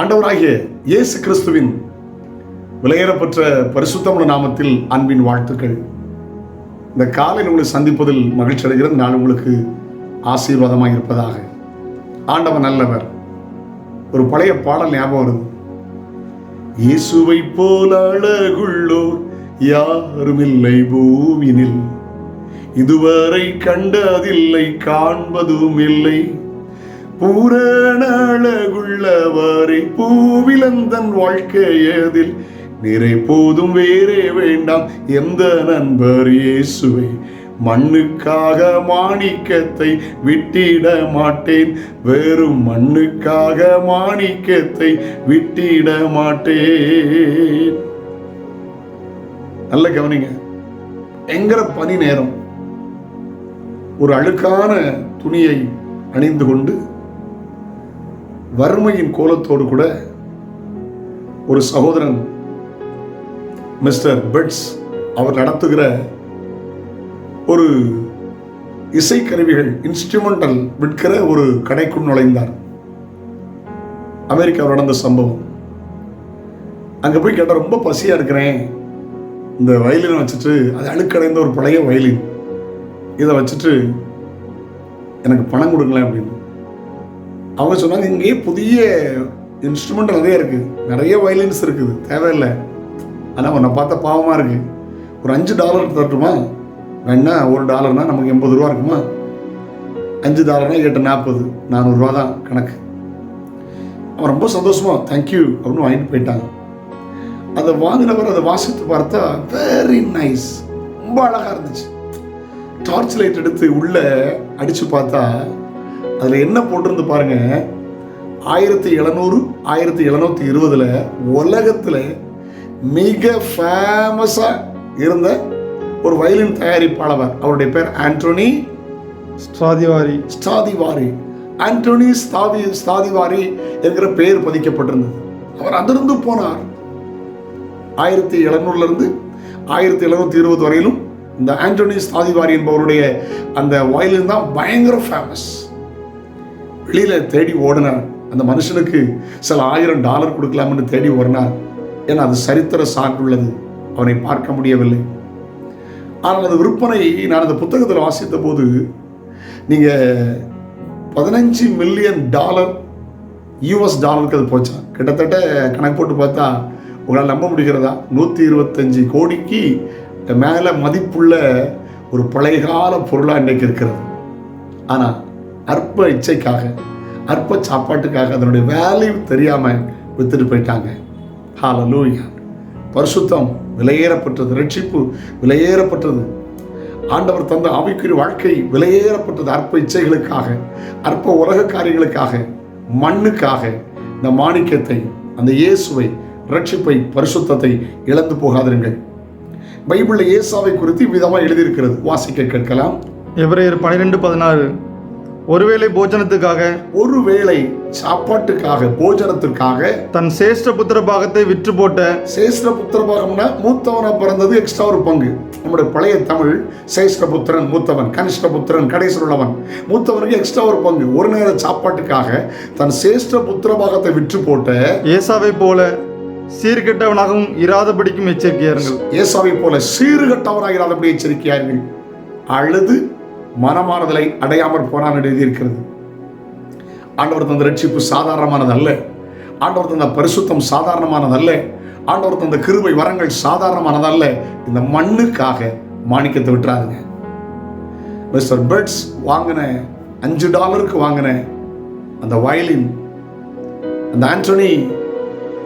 ஆண்டவராகிய இயேசு கிறிஸ்துவின் விலையேறப்பெற்ற பரிசுத்தமுள்ள நாமத்தில் அன்பின் வாழ்த்துக்கள். இந்த காலை உங்களை சந்திப்பதில் மகிழ்ச்சி அடைகிறது நான் உங்களுக்கு ஆசீர்வாதமாக இருப்பதாக. ஆண்டவன் நல்லவர். ஒரு பழைய பாடல் ஞாபகம் வருது. இயேசுவை போல அழகுள்ளோர் யாருமில்லை பூவினில் இதுவரை கண்டதில்லை காண்பதும் இல்லை பூரண அழகுள்ளவரை பூவிலந்தன் வாழ்க்கையதில் நிறை போதும் வேறே வேண்டாம் எந்த நண்பர் இயேசுவை? மண்ணுக்காக மாணிக்கத்தை விட்டிட மாட்டேன் வெறும் மண்ணுக்காக மாணிக்கத்தை விட்டிட மாட்டேன். நல்ல கவனிங்க எங்கிற பனி நேரம் ஒரு அழுக்கான துணியை அணிந்து கொண்டு வறுமையின் கோலத்தோடு கூட ஒரு சகோதரன் மிஸ்டர் பெட்ஸ் அவர் நடத்துகிற ஒரு இசைக்கருவிகள் இன்ஸ்ட்ருமெண்டல் விற்கிற ஒரு கடைக்குள் நுழைந்தார். அமெரிக்காவில் நடந்த சம்பவம். அங்கே போய் கேட்டால் ரொம்ப பசியாக இருக்கிறேன். இந்த வயலினை வச்சுட்டு அது அழுக்கடைந்த ஒரு பழைய வயலின். இதை வச்சுட்டு எனக்கு பணம் கொடுங்களேன் அப்படின்னு. அவங்க சொன்னாங்க இங்கேயே புதிய இன்ஸ்ட்ருமெண்ட் நிறைய இருக்குது நிறைய வயலின்ஸ் இருக்குது. தேவையில்லை. ஆனால் உன்னை பார்த்தா பாவமாக இருக்குது ஒரு அஞ்சு டாலர் தரட்டுமா? வேணா ஒரு டாலர்னா நமக்கு எண்பது ரூபா இருக்குமா? அஞ்சு டாலர்னா எட்டு நாற்பது நானூறுரூவா தான் கணக்கு. அவன் ரொம்ப சந்தோஷமா தேங்க்யூ அப்படின்னு வாங்கிட்டு போயிட்டாங்க அதை வாங்கினவர் அதை வாசித்து பார்த்தா வெரி நைஸ் ரொம்ப அழகாக இருந்துச்சு. டார்ச் லைட் எடுத்து உள்ளே அடித்து பார்த்தா அதில் என்ன போட்டிருந்து பாருங்க. ஆயிரத்தி எழுநூறு ஆயிரத்தி எழுநூத்தி இருபதுல உலகத்தில் மிக ஃபேமஸாக இருந்த ஒரு வயலின் தயாரிப்பாளர். அவருடைய பேர் ஆண்டோனி ஸ்ட்ராதிவாரி ஸ்டாதிவாரி ஆண்டோனி ஸ்தாதி ஸ்தாதிவாரி என்கிற பெயர் பதிக்கப்பட்டிருந்தது. அவர் அதிர்ந்து போனார். ஆயிரத்தி எழுநூறுல இருந்து ஆயிரத்தி எழுநூத்தி இருபது வரையிலும் இந்த ஆண்டோனி ஸ்தாதிவாரி என்பவருடைய அந்த வயலின் தான் பயங்கர ஃபேமஸ் வெளியில தேடி ஓடினார் அந்த மனுஷனுக்கு சில ஆயிரம் டாலர் கொடுக்கலாம்னு தேடி ஓடினார். ஏன்னா அது சரித்திர சான்றுள்ளது அவனை பார்க்க முடியவில்லை. ஆனால் அந்த விற்பனை நான் அந்த புத்தகத்தில் வாசித்த போது நீங்கள் பதினஞ்சு மில்லியன் டாலர் யூஎஸ் டாலருக்கு அது போச்சான் கிட்டத்தட்ட கணக்கு போட்டு பார்த்தா உங்களால் நம்ப முடிகிறதா? நூற்றி இருபத்தஞ்சி கோடிக்கு மேலே மதிப்புள்ள ஒரு பழைய கால பொருளாக இன்றைக்கு இருக்கிறது. ஆனால் அற்ப இச்சைக்காக அற்ப சாப்பாட்டுக்காக அதனுடைய வேல்யூ தெரியாமல் வித்துட்டு போயிட்டாங்க. ஹalleluya பரிசுத்தம் விலையேறப்பட்டது ரட்சிப்பு விலையேறப்பட்டது. ஆண்டவர் தந்த ஆவிக்குரிய வாழ்க்கை விலையேறப்பட்டது அற்ப இச்சைகளுக்காக அற்ப உலக காரியங்களுக்காக மண்ணுக்காக இந்த மாணிக்கத்தை அந்த இயேசுவை ரட்சிப்பை பரிசுத்தத்தை இழந்து போகாதிருங்கள். பைபிளில் இயேசாவை குறித்து விதமாக எழுதியிருக்கிறது. வாசிக்க கேட்கலாம். எவரையர் பன்னிரெண்டு பதினாறு. ஒருவேளை போஜனத்துக்காக ஒருவேளை சாப்பாட்டுக்காக போஜனத்திற்காக தன் சேஷ்ட புத்திர பாகத்தை விற்று போட்ட சேஷ்ட புத்திரபாகம்னா மூத்தவனா பிறந்தது எக்ஸ்ட்ரா ஒரு பங்கு. நம்முடைய பழைய தமிழ் சேஷ்ட புத்திரன் மூத்தவன் கனிஷ்ட புத்திரன் கடைசியில் உள்ளவன். மூத்தவனுக்கு எக்ஸ்ட்ரா ஒரு பங்கு. ஒரு நேர சாப்பாட்டுக்காக தன் சேஷ்ட புத்திரபாகத்தை விற்று போட்ட ஏசாவை போல சீர்கெட்டவனாகவும் இராதபடிக்கும் எச்சரிக்கையாருங்கள். ஏசாவை போல சீறுகட்டவராகிறாதபடி எச்சரிக்கையார்கள் அழுது மனமாறுதலை அடையாமற் போனான் என்று எழுதியிருக்கிறது. ஆண்டவர் தந்த ரட்சிப்பு சாதாரணமானது அல்ல ஆண்டவர் தந்த பரிசுத்தம் சாதாரணமானதல்ல. ஆண்டவர் தந்த கிருபை வரங்கள் சாதாரணமானதல்ல. இந்த மண்ணுக்காக மாணிக்கத்தை விட்டுறாருங்க மிஸ்டர் பெட்ஸ் வாங்கின அஞ்சு டாலருக்கு வாங்கின அந்த வயலின் அந்த ஆண்டோனி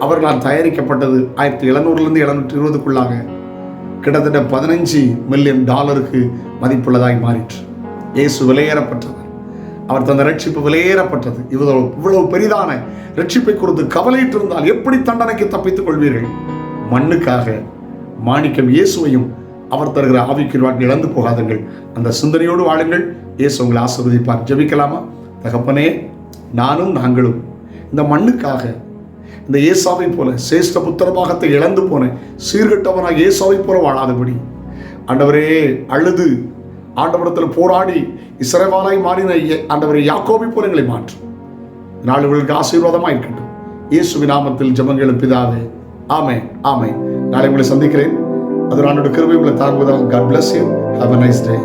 அவர்களால் தயாரிக்கப்பட்டது ஆயிரத்தி எழுநூறுலேருந்து எழுநூற்றி இருபதுக்குள்ளாக கிட்டத்தட்ட பதினஞ்சு மில்லியன் டாலருக்கு மதிப்புள்ளதாய் மாறிற்று. இயேசு விலையேறப்பட்டது அவர் தந்த ரட்சிப்பு விலையேறப்பட்டது இவ்வளவு இவ்வளவு பெரிதான ரட்சிப்பை குறித்து கவலையிட்டு இருந்தால் எப்படி தண்டனைக்கு தப்பித்துக் கொள்வீர்கள்? மண்ணுக்காக மாணிக்கம் இயேசுவையும் அவர் தருகிற ஆவிக்கு வாழ்க்கை இழந்து போகாதுங்கள் அந்த சிந்தனையோடு வாழுங்கள். இயேசு உங்களை ஆசிர்வதிப்பார். ஜபிக்கலாமா? தகப்பனே நானும் நாங்களும் இந்த மண்ணுக்காக இந்த ஏசாவை போல சேஷ்ட புத்திரபாகத்தை இழந்து போன சீர்கட்டவனாக ஏசாவை போல வாழாதபடி. ஆண்டவரே அழுது ஆண்டவரத்தில் போராடி இசைவானாய் மாறின ஆண்டவரை யாக்கோபி போல எங்களை மாற்றும் நாளுகளுக்கு ஆசீர்வாதமாக இருக்கட்டும். இயேசுவின் நாமத்தில் ஜெபங்களும் பிதாவே ஆமே ஆமே நாளை உங்களை சந்திக்கிறேன். அது நான் கிருபை உங்களை தாங்குவதாக God bless you have a nice day